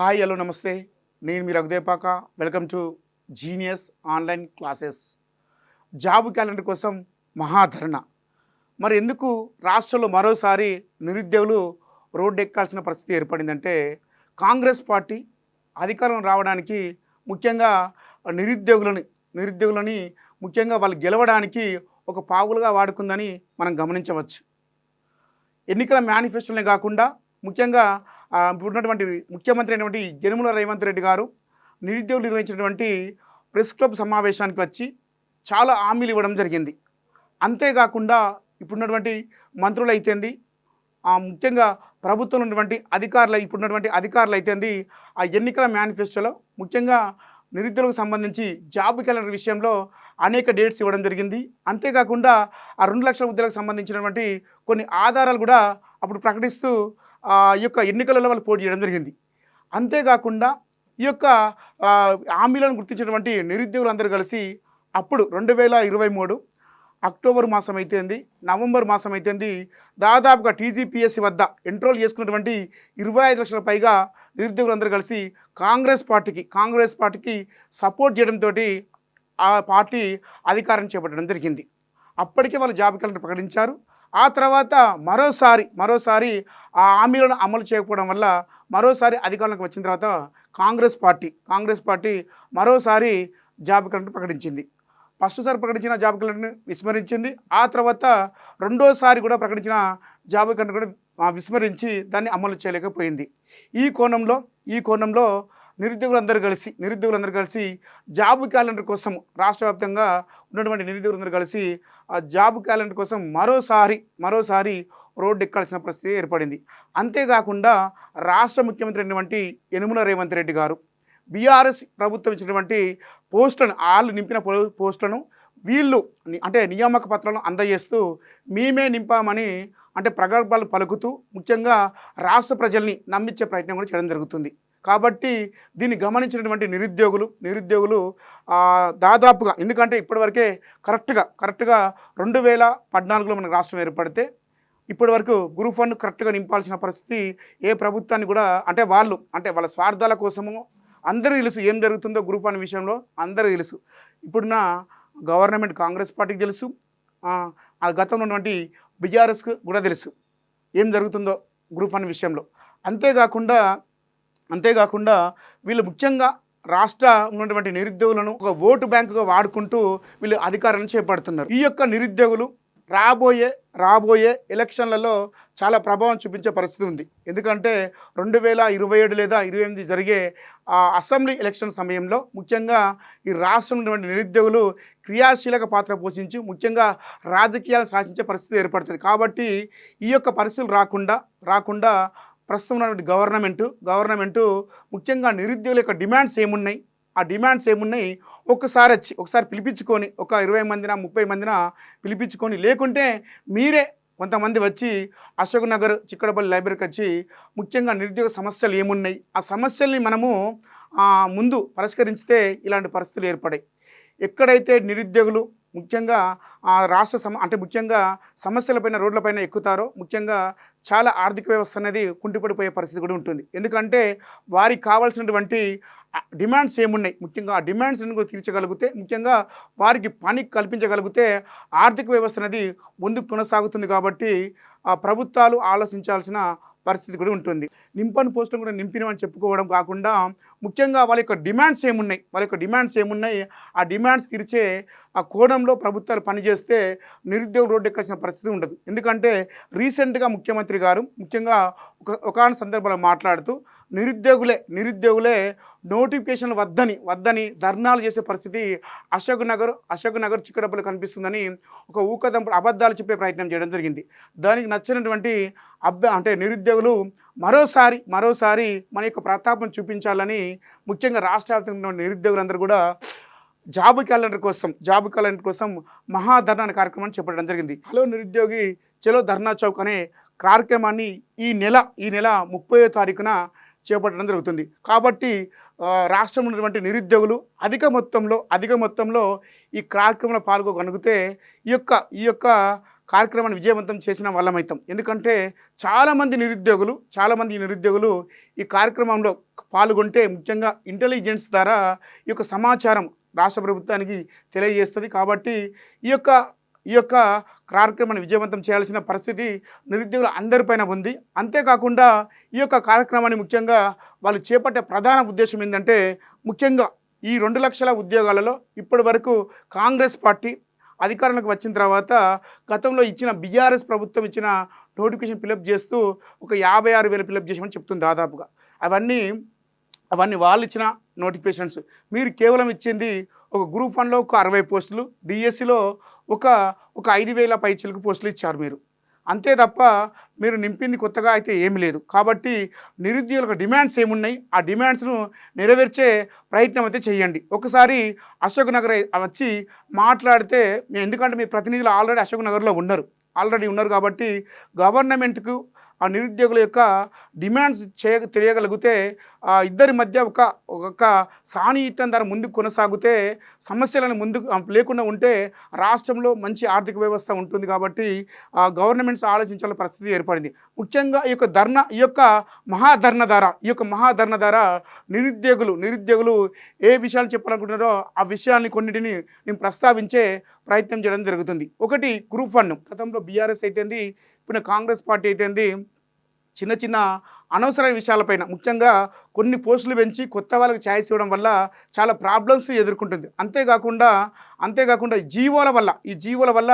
Hi hello నమస్తే. నేను మీ Raghu Depaka welcome to genius online classes. Job calendar కోసం మహాధరణ. మరి ఎందుకు రాష్ట్రంలో మరోసారి నిరుద్యోగులు రోడ్డు ఎక్కాల్సిన పరిస్థితి ఏర్పడిందంటే కాంగ్రెస్ పార్టీ అధికారం రావడానికి ముఖ్యంగా నిరుద్యోగులని నిరుద్యోగులని ముఖ్యంగా వాళ్ళు గెలవడానికి ఒక పావులుగా వాడుకుందని మనం గమనించవచ్చు. ఎన్నికల మేనిఫెస్టోనే కాకుండా ముఖ్యంగా ఇప్పుడున్నటువంటి ముఖ్యమంత్రి అయినటువంటి జనుముల రేవంత్ రెడ్డి గారు నిరుద్యోగులు నిర్వహించినటువంటి ప్రెస్ క్లబ్ సమావేశానికి వచ్చి చాలా హామీలు ఇవ్వడం జరిగింది. అంతేకాకుండా ఇప్పుడున్నటువంటి మంత్రులు అయితేంది ముఖ్యంగా ప్రభుత్వంలో ఉన్నటువంటి అధికారులు ఇప్పుడున్నటువంటి అధికారులు అయితేంది ఆ ఎన్నికల మేనిఫెస్టోలో ముఖ్యంగా నిరుద్యోగులకు సంబంధించి జాబ్ క్యాలెండర్ విషయంలో అనేక డేట్స్ ఇవ్వడం జరిగింది. అంతేకాకుండా ఆ రెండు లక్షల ఉద్యోగులకు సంబంధించినటువంటి కొన్ని ఆధారాలు కూడా అప్పుడు ప్రకటిస్తూ ఈ యొక్క ఎన్నికలలో వాళ్ళు పోటీ చేయడం జరిగింది. అంతేకాకుండా ఈ యొక్క హామీలను గుర్తించినటువంటి నిరుద్యోగులందరూ కలిసి అప్పుడు రెండు వేల ఇరవై మూడు అక్టోబర్ మాసం అయితేంది నవంబర్ మాసం అయితేంది దాదాపుగా టీజీపీఎస్సీ వద్ద ఎంట్రోల్ చేసుకున్నటువంటి ఇరవై ఐదు లక్షల పైగా నిరుద్యోగులందరూ కలిసి కాంగ్రెస్ పార్టీకి కాంగ్రెస్ పార్టీకి సపోర్ట్ చేయడంతో ఆ పార్టీ అధికారం చేపట్టడం జరిగింది. అప్పటికే వాళ్ళు జాబితాలను ప్రకటించారు. ఆ తర్వాత మరోసారి మరోసారి ఆ హామీలను అమలు చేయకపోవడం వల్ల మరోసారి అధికారంలోకి వచ్చిన తర్వాత కాంగ్రెస్ పార్టీ కాంగ్రెస్ పార్టీ మరోసారి జాబ్ క్యాలెండర్ ప్రకటించింది. ఫస్ట్ సారి ప్రకటించిన జాబ్ క్యాలెండర్ని విస్మరించింది. ఆ తర్వాత రెండోసారి కూడా ప్రకటించిన జాబ్ క్యాలెండర్ కూడా విస్మరించి దాన్ని అమలు చేయలేకపోయింది. ఈ కోణంలో ఈ కోణంలో నిరుద్యోగులందరూ కలిసి నిరుద్యోగులందరూ కలిసి జాబ్ క్యాలెండర్ కోసం రాష్ట్ర వ్యాప్తంగా ఉన్నటువంటి నిరుద్యోగులందరూ కలిసి ఆ జాబ్ క్యాలెండర్ కోసం మరోసారి మరోసారి రోడ్డు ఎక్కాల్సిన పరిస్థితి ఏర్పడింది. అంతేకాకుండా రాష్ట్ర ముఖ్యమంత్రి అయినటువంటి యనుమల రేవంత్ రెడ్డి గారు బీఆర్ఎస్ ప్రభుత్వం ఇచ్చినటువంటి పోస్టులను వాళ్ళు నింపిన పో- పోస్టులను వీళ్ళు అంటే నియామక పత్రాలను అందజేస్తూ మేమే నింపామని అంటే ప్రగల్భాలు పలుకుతూ ముఖ్యంగా రాష్ట్ర ప్రజల్ని నమ్మించే ప్రయత్నం కూడా చేయడం జరుగుతుంది. కాబట్టి దీన్ని గమనించినటువంటి నిరుద్యోగులు నిరుద్యోగులు దాదాపుగా ఎందుకంటే ఇప్పటివరకే కరెక్ట్గా కరెక్ట్గా రెండు వేల పద్నాలుగులో మనకు రాష్ట్రం ఏర్పడితే ఇప్పటి వరకు గ్రూప్ కరెక్ట్గా నింపాల్సిన పరిస్థితి ఏ ప్రభుత్వాన్ని కూడా అంటే వాళ్ళు అంటే వాళ్ళ స్వార్థాల కోసము అందరూ తెలుసు ఏం జరుగుతుందో గ్రూప్ ఫండ్ విషయంలో అందరూ తెలుసు. ఇప్పుడున్న గవర్నమెంట్ కాంగ్రెస్ పార్టీకి తెలుసు ఆ, గతంలో ఉన్నటువంటి బీఆర్ఎస్కి కూడా తెలుసు ఏం జరుగుతుందో గ్రూప్ ఫండ్ విషయంలో. అంతేకాకుండా అంతేకాకుండా వీళ్ళు ముఖ్యంగా రాష్ట్ర ఉన్నటువంటి నిరుద్యోగులను ఒక ఓటు బ్యాంకుగా వాడుకుంటూ వీళ్ళు అధికారాన్ని చేపడుతున్నారు. ఈ యొక్క నిరుద్యోగులు రాబోయే రాబోయే ఎలక్షన్లలో చాలా ప్రభావం చూపించే పరిస్థితి ఉంది. ఎందుకంటే రెండు వేల ఇరవై ఏడు లేదా ఇరవై ఎనిమిది జరిగే ఆ, అసెంబ్లీ ఎలక్షన్ సమయంలో ముఖ్యంగా ఈ రాష్ట్రంలో ఉన్నటువంటి నిరుద్యోగులు క్రియాశీలక పాత్ర పోషించి ముఖ్యంగా రాజకీయాలు శాసించే పరిస్థితి ఏర్పడుతుంది. కాబట్టి ఈ యొక్క పరిస్థితులు రాకుండా రాకుండా ప్రస్తుతం ఉన్నటువంటి గవర్నమెంటు గవర్నమెంటు ముఖ్యంగా నిరుద్యోగుల యొక్క డిమాండ్స్ ఏమున్నాయి? ఆ డిమాండ్స్ ఏమున్నాయి? ఒక్కసారి వచ్చి ఒకసారి పిలిపించుకొని ఒక ఇరవై మందిన ముప్పై మందిన పిలిపించుకొని లేకుంటే మీరే కొంతమంది వచ్చి అశోక్ నగర్ చిక్కడపల్లి లైబ్రరీకి వచ్చి ముఖ్యంగా నిరుద్యోగ సమస్యలు ఏమున్నాయి? ఆ సమస్యల్ని మనము ముందు పరిష్కరించితే ఇలాంటి పరిస్థితులు ఏర్పడాయి. ఎక్కడైతే నిరుద్యోగులు ముఖ్యంగా ఆ రాష్ట్ర సమ అంటే ముఖ్యంగా సమస్యలపైన రోడ్లపైన ఎక్కుతారో ముఖ్యంగా చాలా ఆర్థిక వ్యవస్థ అనేది కుంటిపడిపోయే పరిస్థితి కూడా ఉంటుంది. ఎందుకంటే వారికి కావాల్సినటువంటి డిమాండ్స్ ఏమున్నాయి? ముఖ్యంగా ఆ డిమాండ్స్ కూడా తీర్చగలిగితే ముఖ్యంగా వారికి పని కల్పించగలిగితే ఆర్థిక వ్యవస్థ అనేది ముందుకు కొనసాగుతుంది కాబట్టి ఆ ప్రభుత్వాలు ఆలోచించాల్సిన పరిస్థితి కూడా ఉంటుంది. నింపని పోస్టులు కూడా నింపినవని చెప్పుకోవడం కాకుండా ముఖ్యంగా వాళ్ళ యొక్క డిమాండ్స్ ఏమున్నాయి? వాళ్ళ యొక్క డిమాండ్స్ ఏమున్నాయి? ఆ డిమాండ్స్ తీర్చే ఆ కోణంలో ప్రభుత్వాలు పనిచేస్తే నిరుద్యోగ రోడ్డు ఎక్కాల్సిన పరిస్థితి ఉండదు. ఎందుకంటే రీసెంట్గా ముఖ్యమంత్రి గారు ముఖ్యంగా ఒక ఒకనొక సందర్భంలో మాట్లాడుతూ నిరుద్యోగులే నిరుద్యోగులే నోటిఫికేషన్లు వద్దని వద్దని ధర్నాలు చేసే పరిస్థితి అశోక్ నగర్ అశోక్ నగర్ చిక్కడబ్బులు కనిపిస్తుందని ఒక ఊకదంపుడు అబద్ధాలు చెప్పే ప్రయత్నం చేయడం జరిగింది. దానికి నచ్చినటువంటి అబ్బ అంటే నిరుద్యోగులు మరోసారి మరోసారి మన యొక్క ప్రతాపం చూపించాలని ముఖ్యంగా రాష్ట్ర వ్యాప్తంగా నిరుద్యోగులందరూ కూడా జాబ్ క్యాలెండర్ కోసం జాబ్ క్యాలెండర్ కోసం మహాధర్నా కార్యక్రమాన్ని చేపట్టడం జరిగింది. హలో నిరుద్యోగి చలో ధర్నా చౌక్ అనే కార్యక్రమాన్ని ఈ నెల ఈ నెల ముప్పై తారీఖున చేపట్టడం జరుగుతుంది. కాబట్టి రాష్ట్రంలో ఉన్నటువంటి నిరుద్యోగులు అధిక మొత్తంలో అధిక మొత్తంలో ఈ కార్యక్రమంలో పాల్గొనగలిగితే ఈ యొక్క ఈ యొక్క కార్యక్రమాన్ని విజయవంతం చేసిన వాళ్ళమవుతాం ఎందుకంటే చాలామంది నిరుద్యోగులు చాలామంది నిరుద్యోగులు ఈ కార్యక్రమంలో పాల్గొంటే ముఖ్యంగా ఇంటెలిజెన్స్ ద్వారా ఈ యొక్క సమాచారం రాష్ట్ర ప్రభుత్వానికి తెలియజేస్తుంది. కాబట్టి ఈ యొక్క ఈ యొక్క కార్యక్రమాన్ని విజయవంతం చేయాల్సిన పరిస్థితి నిరుద్యోగుల అందరిపైన ఉంది. అంతేకాకుండా ఈ యొక్క కార్యక్రమాన్ని ముఖ్యంగా వాళ్ళు చేపట్టే ప్రధాన ఉద్దేశం ఏంటంటే ముఖ్యంగా ఈ రెండు లక్షల ఉద్యోగాలలో ఇప్పటి వరకు కాంగ్రెస్ పార్టీ అధికారంలోకి వచ్చిన తర్వాత గతంలో ఇచ్చిన బీఆర్ఎస్ ప్రభుత్వం ఇచ్చిన నోటిఫికేషన్ ఫిలప్ చేస్తూ ఒక యాభై ఆరు వేలు ఫిలప్ చేసామని చెప్తుంది దాదాపుగా. అవన్నీ అవన్నీ వాళ్ళు ఇచ్చిన నోటిఫికేషన్స్. మీరు కేవలం ఇచ్చింది ఒక గ్రూప్ వన్లో ఒక అరవై పోస్టులు డిఎస్సిలో ఒక ఒక ఐదు వేల పైచలకు పోస్టులు ఇచ్చారు మీరు. అంతే తప్ప మీరు నింపింది కొత్తగా అయితే ఏమి లేదు. కాబట్టి నిరుద్యోగులకు డిమాండ్స్ ఏమున్నాయి? ఆ డిమాండ్స్ను నెరవేర్చే ప్రయత్నం అయితే చేయండి. ఒకసారి అశోక్ నగర్ వచ్చి మాట్లాడితే మీ- ఎందుకంటే మీ ప్రతినిధులు ఆల్రెడీ అశోక్ నగర్లో ఉన్నారు. ఆల్రెడీ ఉన్నారు కాబట్టి గవర్నమెంట్కు ఆ నిరుద్యోగుల యొక్క డిమాండ్స్ చేయ తెలియగలిగితే ఆ ఇద్దరి మధ్య ఒక ఒక సాన్నిహిత్యం ద్వారా ముందుకు కొనసాగితే సమస్యలను ముందుకు లేకుండా ఉంటే రాష్ట్రంలో మంచి ఆర్థిక వ్యవస్థ ఉంటుంది కాబట్టి ఆ గవర్నమెంట్స్ ఆలోచించాల పరిస్థితి ఏర్పడింది. ముఖ్యంగా ఈ యొక్క ధర్న ఈ యొక్క మహాధర్ణ ధర ఈ యొక్క మహాధర్ణ ధర నిరుద్యోగులు నిరుద్యోగులు ఏ విషయాలు చెప్పాలనుకుంటున్నారో ఆ విషయాల్ని కొన్నిటిని నేను ప్రస్తావించే ప్రయత్నం చేయడం జరుగుతుంది. ఒకటి గ్రూప్ వన్. గతంలో బీఆర్ఎస్ అయితేంది కాంగ్రెస్ పార్టీ అయితేంది చిన్న చిన్న అనవసర విషయాలపైన. ముఖ్యంగా కొన్ని పోస్టులు పెంచి కొత్త వాళ్ళకి ఛాయిస్ ఇవ్వడం వల్ల చాలా ప్రాబ్లమ్స్ ఎదుర్కొంటుంది. అంతేకాకుండా అంతేకాకుండా జీవోల వల్ల ఈ జీవోల వల్ల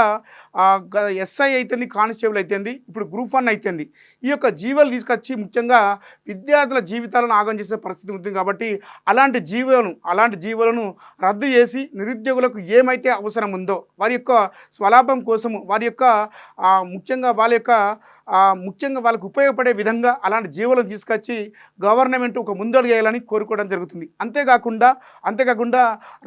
ఎస్ఐ అయితేంది కానిస్టేబుల్ అయితేంది ఇప్పుడు గ్రూప్ వన్ అయితేంది. ఈ యొక్క జీవోలు తీసుకొచ్చి ముఖ్యంగా విద్యార్థుల జీవితాలను ఆగం చేసే పరిస్థితి ఉంది కాబట్టి అలాంటి జీవోలను అలాంటి జీవోలను రద్దు చేసి నిరుద్యోగులకు ఏమైతే అవసరం ఉందో వారి యొక్క స్వలాభం కోసము వారి యొక్క ముఖ్యంగా వాళ్ళ యొక్క ముఖ్యంగా వాళ్ళకు ఉపయోగపడే విధంగా అలాంటి జీవులను తీసుకొచ్చి గవర్నమెంట్ ఒక ముందడుగు వేయాలని కోరుకోవడం జరుగుతుంది. అంతేకాకుండా అంతేకాకుండా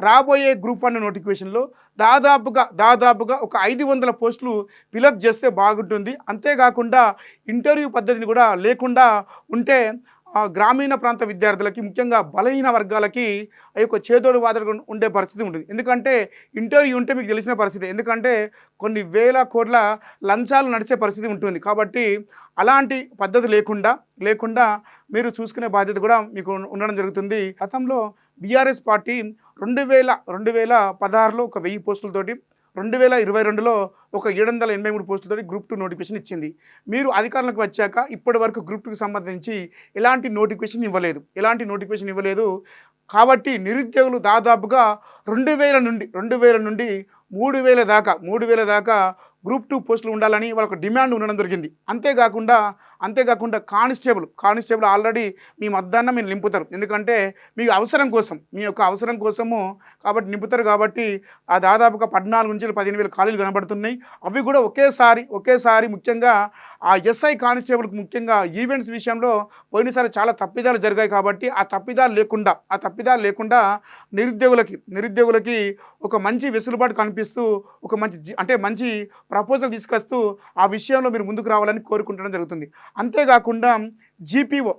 రాబోయే గ్రూప్ వన్ నోటిఫికేషన్లో దాదాపుగా దాదాపుగా ఒక ఐదు వందల పోస్టులు ఫిలప్ చేస్తే బాగుంటుంది. అంతేకాకుండా ఇంటర్వ్యూ పద్ధతిని కూడా లేకుండా ఉంటే గ్రామీణ ప్రాంత విద్యార్థులకి ముఖ్యంగా బలహీన వర్గాలకి ఆ యొక్క చేదోడు వాదడు ఉండే పరిస్థితి ఉంటుంది. ఎందుకంటే ఇంటర్వ్యూ ఉంటే మీకు తెలిసిన పరిస్థితి. ఎందుకంటే కొన్ని వేల కోట్ల లంచాలు నడిచే పరిస్థితి ఉంటుంది. కాబట్టి అలాంటి పద్ధతి లేకుండా లేకుండా మీరు చూసుకునే బాధ్యత కూడా మీకు ఉండడం జరుగుతుంది. గతంలో బీఆర్ఎస్ పార్టీ రెండు వేల రెండు వేల పదహారులో ఒక వెయ్యి పోస్టులతోటి రెండు వేల ఇరవై రెండులో ఒక ఏడు వందల ఎనభై మూడు పోస్టులతో గ్రూప్ టూ నోటిఫికేషన్ ఇచ్చింది. మీరు అధికారంలోకి వచ్చాక ఇప్పటి వరకు గ్రూప్ టూకి సంబంధించి ఎలాంటి నోటిఫికేషన్ ఇవ్వలేదు. ఎలాంటి నోటిఫికేషన్ ఇవ్వలేదు. కాబట్టి నిరుద్యోగులు దాదాపుగా రెండు వేల నుండి రెండు వేల నుండి మూడు వేల దాకా మూడు వేల దాకా గ్రూప్ టూ పోస్టులు ఉండాలని వాళ్ళకు డిమాండ్ ఉండడం జరిగింది. అంతేకాకుండా అంతేకాకుండా కానిస్టేబుల్ కానిస్టేబుల్ ఆల్రెడీ మీ మధ్యాహ్నం మీరు నింపుతారు. ఎందుకంటే మీ అవసరం కోసం మీ యొక్క అవసరం కోసము కాబట్టి నింపుతారు కాబట్టి ఆ దాదాపుగా పద్నాలుగు నుంచి పదిహేను వేల ఖాళీలు కనబడుతున్నాయి. అవి కూడా ఒకేసారి ఒకేసారి ముఖ్యంగా ఆ ఎస్ఐ కానిస్టేబుల్కి ముఖ్యంగా ఈవెంట్స్ విషయంలో పోయినసారి చాలా తప్పిదాలు జరిగాయి కాబట్టి ఆ తప్పిదాలు లేకుండా ఆ తప్పిదాలు లేకుండా నిరుద్యోగులకి నిరుద్యోగులకి ఒక మంచి వెసులుబాటు కనిపిస్తూ ఒక మంచి అంటే మంచి ప్రపోజల్ తీసుకొస్తూ ఆ విషయంలో మీరు ముందుకు రావాలని కోరుకుంటడం జరుగుతుంది. అంతేకాకుండా జీపీఓ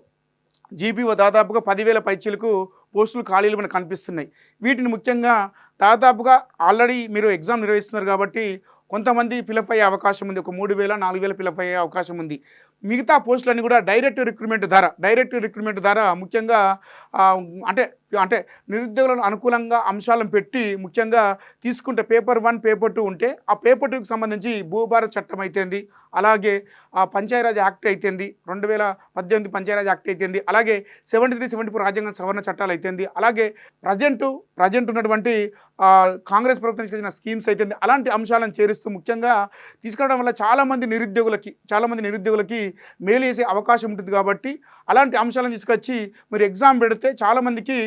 జీపీఓ దాదాపుగా పదివేల పైచీలకు పోస్టులు ఖాళీలు మనకు కనిపిస్తున్నాయి. వీటిని ముఖ్యంగా దాదాపుగా ఆల్రెడీ మీరు ఎగ్జామ్ నిర్వహిస్తున్నారు కాబట్టి కొంతమంది ఫిలప్ అయ్యే అవకాశం ఉంది. ఒక మూడు వేల నాలుగు వేల ఫిలప్ అయ్యే అవకాశం ఉంది. మిగతా పోస్టులన్నీ కూడా డైరెక్ట్ రిక్రూట్మెంట్ ద్వారా డైరెక్ట్ రిక్రూట్మెంట్ ద్వారా ముఖ్యంగా అంటే అంటే నిరుద్యోగులను అనుకూలంగా అంశాలను పెట్టి ముఖ్యంగా తీసుకుంటే పేపర్ వన్ పేపర్ టూ ఉంటే ఆ పేపర్ టూకి సంబంధించి భూభారత చట్టం అయితేంది అలాగే ఆ పంచాయరాజ్ యాక్ట్ అయితేంది రెండు వేల పద్దెనిమిది పంచాయరాజ్ యాక్ట్ అయితేంది అలాగే సెవెంటీ త్రీ సెవెంటీ ఫోర్ రాజ్యాంగ సవరణ చట్టాలు అయితేంది అలాగే ప్రజెంట్ ప్రజెంట్ ఉన్నటువంటి కాంగ్రెస్ ప్రభుత్వం తీసుకొచ్చిన స్కీమ్స్ అయితేంది అలాంటి అంశాలను చేరుస్తూ ముఖ్యంగా తీసుకురావడం వల్ల చాలామంది నిరుద్యోగులకి చాలామంది నిరుద్యోగులకి మేలు చేసే అవకాశం ఉంటుంది కాబట్టి అలాంటి అంశాలను తీసుకొచ్చి మీరు ఎగ్జామ్ పెడితే చాలామందికి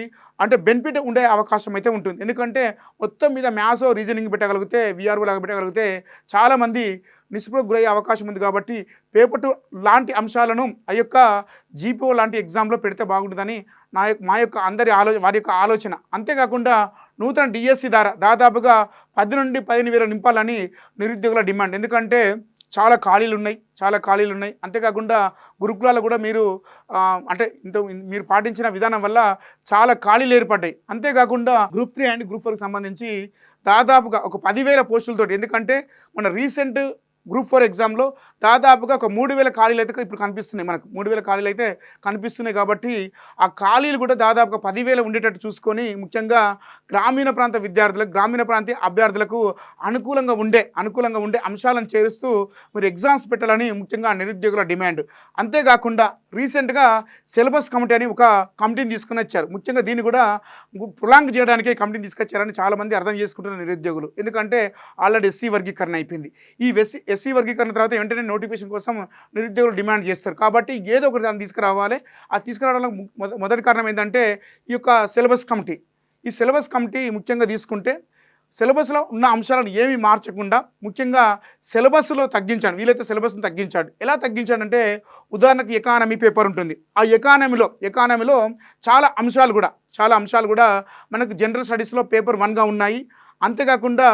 అంటే బెనిఫిట్ ఉండే అవకాశం అయితే ఉంటుంది. ఎందుకంటే మొత్తం మీద మ్యాథ్స్ రీజనింగ్ పెట్టగలిగితే విఆర్ఓ లాగా పెట్టగలిగితే చాలామంది నిస్పృహకు గురయ్యే అవకాశం ఉంది కాబట్టి పేపర్ టూ లాంటి అంశాలను ఆ యొక్క జీపీఓ లాంటి ఎగ్జామ్లో పెడితే బాగుంటుందని నా యొక్క మా యొక్క అందరి ఆలో వారి యొక్క ఆలోచన. అంతేకాకుండా నూతన డిఎస్సి ద్వారా దాదాపుగా పది నుండి పదిహేను వేలు నింపాలని నిరుద్యోగుల డిమాండ్. ఎందుకంటే చాలా ఖాళీలు ఉన్నాయి చాలా ఖాళీలు ఉన్నాయి అంతేకాకుండా గురుకులాలు కూడా మీరు అంటే ఇంత మీరు పాటించిన విధానం వల్ల చాలా ఖాళీలు ఏర్పడ్డాయి. అంతేకాకుండా గ్రూప్ త్రీ అండ్ గ్రూప్ ఫోర్కి సంబంధించి దాదాపుగా ఒక పదివేల పోస్టులతోటి ఎందుకంటే మన రీసెంట్ గ్రూప్ ఫోర్ ఎగ్జామ్లో దాదాపుగా ఒక మూడు వేల ఖాళీలు అయితే ఇప్పుడు కనిపిస్తున్నాయి మనకు. మూడు వేల ఖాళీలు అయితే కనిపిస్తున్నాయి కాబట్టి ఆ ఖాళీలు కూడా దాదాపుగా పదివేల ఉండేటట్టు చూసుకొని ముఖ్యంగా గ్రామీణ ప్రాంత విద్యార్థులకు గ్రామీణ ప్రాంతీయ అభ్యర్థులకు అనుకూలంగా ఉండే అనుకూలంగా ఉండే అంశాలను చేరుస్తూ మీరు ఎగ్జామ్స్ పెట్టాలని ముఖ్యంగా నిరుద్యోగుల డిమాండ్. అంతేకాకుండా రీసెంట్గా సిలబస్ కమిటీ అని ఒక కమిటీని తీసుకుని వచ్చారు. ముఖ్యంగా దీన్ని కూడా ప్రొలాంగ్ చేయడానికి కమిటీని తీసుకొచ్చారని చాలామంది అర్థం చేసుకుంటున్నారు నిరుద్యోగులు. ఎందుకంటే ఆల్రెడీ ఎస్సీ వర్గీకరణ అయిపోయింది. ఈ ఎస్సీ ఎస్సీ వర్గీకరణ తర్వాత వెంటనే నోటిఫికేషన్ కోసం నిరుద్యోగులు డిమాండ్ చేస్తారు. కాబట్టి ఏదో ఒకటి దాన్ని తీసుకురావాలి. ఆ తీసుకురావడానికి మొదటి కారణం ఏంటంటే ఈ యొక్క సిలబస్ కమిటీ. ఈ సిలబస్ కమిటీ ముఖ్యంగా తీసుకుంటే సిలబస్లో ఉన్న అంశాలను ఏమి మార్చకుండా ముఖ్యంగా సిలబస్లో తగ్గించాడు. వీలైతే సిలబస్ని తగ్గించాడు. ఎలా తగ్గించాడంటే ఉదాహరణకు ఎకానమీ పేపర్ ఉంటుంది. ఆ ఎకానమీలో ఎకానమీలో చాలా అంశాలు కూడా చాలా అంశాలు కూడా మనకు జనరల్ స్టడీస్లో పేపర్ వన్గా ఉన్నాయి. అంతేకాకుండా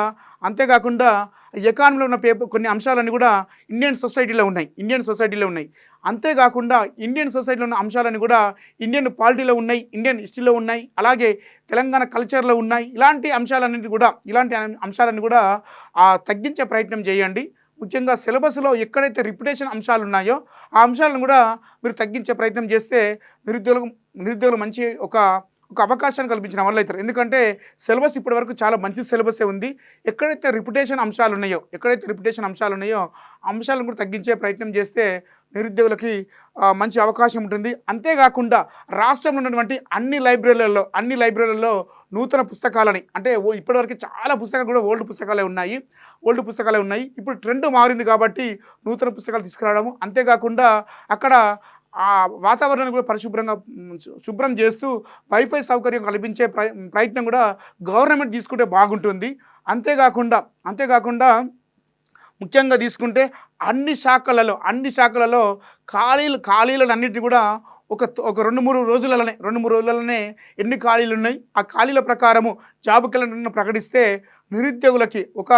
అంతేకాకుండా ఎకానమీలో ఉన్న పేపర్ కొన్ని అంశాలన్నీ కూడా ఇండియన్ సొసైటీలో ఉన్నాయి. ఇండియన్ సొసైటీలో ఉన్నాయి. అంతేకాకుండా ఇండియన్ సొసైటీలో ఉన్న అంశాలన్నీ కూడా ఇండియన్ పాలిటీలో ఉన్నాయి ఇండియన్ హిస్టరీలో ఉన్నాయి అలాగే తెలంగాణ కల్చర్లో ఉన్నాయి. ఇలాంటి అంశాలన్నింటి కూడా ఇలాంటి అం- అంశాలన్నీ కూడా తగ్గించే ప్రయత్నం చేయండి. ముఖ్యంగా సిలబస్లో ఎక్కడైతే రిప్యుటేషన్ అంశాలు ఉన్నాయో ఆ అంశాలను కూడా మీరు తగ్గించే ప్రయత్నం చేస్తే నిరుద్యోగం నిరుద్యోగులు మంచి ఒక ఒక అవకాశాన్ని కల్పించిన వాళ్ళు అవుతారు. ఎందుకంటే సిలబస్ ఇప్పటివరకు చాలా మంచి సిలబసే ఉంది. ఎక్కడైతే రిపిటేషన్ అంశాలు ఉన్నాయో ఎక్కడైతే రిపిటేషన్ అంశాలు ఉన్నాయో అంశాలను కూడా తగ్గించే ప్రయత్నం చేస్తే నిరుద్యోగులకి మంచి అవకాశం ఉంటుంది. అంతేకాకుండా రాష్ట్రంలో ఉన్నటువంటి అన్ని లైబ్రరీలలో అన్ని లైబ్రరీలలో నూతన పుస్తకాలని అంటే ఓ ఇప్పటివరకు చాలా పుస్తకాలు కూడా ఓల్డ్ పుస్తకాలే ఉన్నాయి. ఓల్డ్ పుస్తకాలే ఉన్నాయి. ఇప్పుడు ట్రెండ్ మారింది కాబట్టి నూతన పుస్తకాలు తీసుకురావడము. అంతేకాకుండా అక్కడ ఆ వాతావరణాన్ని కూడా పరిశుభ్రంగా శు- శుభ్రం చేస్తూ వైఫై సౌకర్యం కల్పించే ప్రయత్నం కూడా గవర్నమెంట్ తీసుకుంటే బాగుంటుంది. అంతేకాకుండా అంతేకాకుండా ముఖ్యంగా తీసుకుంటే అన్ని శాఖలలో అన్ని శాఖలలో ఖాళీలు ఖాళీలను అన్నిటి కూడా ఒక ఒక రెండు మూడు రోజులలోనే రెండు మూడు రోజులలోనే ఎన్ని ఖాళీలు ఉన్నాయి ఆ ఖాళీల ప్రకారము జాబ్ క్యాలెండర్ను ప్రకటిస్తే నిరుద్యోగులకి ఒక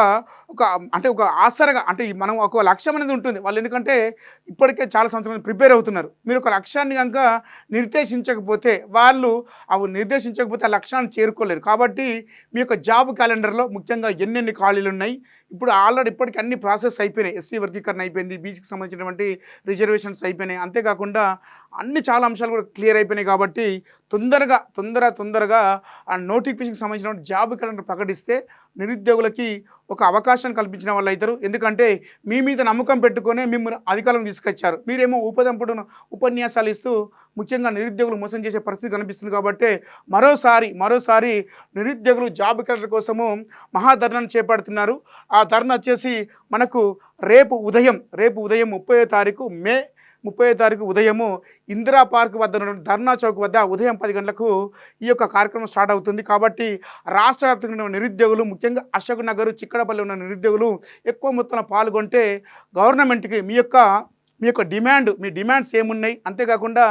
ఒక అంటే ఒక ఆసరగా అంటే మనం ఒక లక్ష్యం అనేది ఉంటుంది. వాళ్ళు ఎందుకంటే ఇప్పటికే చాలా సంవత్సరాలు ప్రిపేర్ అవుతున్నారు. మీరు ఒక లక్ష్యాన్ని కనుక నిర్దేశించకపోతే వాళ్ళు అవి నిర్దేశించకపోతే ఆ లక్ష్యాన్ని చేరుకోలేరు. కాబట్టి మీ యొక్క జాబ్ క్యాలెండర్లో ముఖ్యంగా ఎన్నెన్ని ఖాళీలు ఉన్నాయి? ఇప్పుడు ఆల్రెడీ ఇప్పటికి అన్ని ప్రాసెస్ అయిపోయినాయి. ఎస్సీ వర్గీకరణ అయిపోయింది బీసీకి సంబంధించినటువంటి రిజర్వేషన్స్ అయిపోయినాయి. అంతేకాకుండా అన్ని చాలా అంశాలు కూడా క్లియర్ అయిపోయినాయి కాబట్టి తొందరగా తొందర తొందరగా ఆ నోటిఫికేషన్కి సంబంధించిన జాబ్ క్యాలెండర్ ప్రకటిస్తే నిరుద్యోగులకి ఒక అవకాశం కల్పించిన వాళ్ళు అవుతారు. ఎందుకంటే మీ మీద నమ్మకం పెట్టుకొని మిమ్మల్ని అధికారం తీసుకొచ్చారు. మీరేమో ఉపదంపుడు ఉపన్యాసాలు ఇస్తూ ముఖ్యంగా నిరుద్యోగులు మోసం చేసే పరిస్థితి కనిపిస్తుంది కాబట్టి మరోసారి మరోసారి నిరుద్యోగులు జాబ్ క్యాలెండర్ కోసము మహాధర్నాను చేపడుతున్నారు. ఆ ధర్నా వచ్చేసి మనకు రేపు ఉదయం రేపు ఉదయం ముప్పై తారీఖు మే ముప్పై తారీఖు ఉదయము ఇందిరా పార్క్ వద్ద ఉన్న ధర్నా చౌక్ వద్ద ఉదయం పది గంటలకు ఈ యొక్క కార్యక్రమం స్టార్ట్ అవుతుంది. కాబట్టి రాష్ట్ర వ్యాప్తంగా ఉన్న నిరుద్యోగులు ముఖ్యంగా అశోక్ నగర్ చిక్కడపల్లి ఉన్న నిరుద్యోగులు ఎక్కువ మొత్తంలో పాల్గొంటే గవర్నమెంట్కి మీ యొక్క మీ యొక్క డిమాండ్ మీ డిమాండ్స్ ఏమున్నాయి? అంతేకాకుండా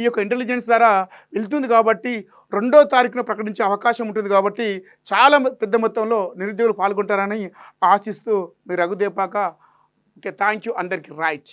ఈ యొక్క ఇంటెలిజెన్స్ ద్వారా వెళ్తుంది కాబట్టి రెండో తారీఖున ప్రకటించే అవకాశం ఉంటుంది కాబట్టి చాలా పెద్ద మొత్తంలో నిరుద్యోగులు పాల్గొంటారని ఆశిస్తూ మీ రఘుదేపాక ఓకే థ్యాంక్ యూ అందరికీ. రైట్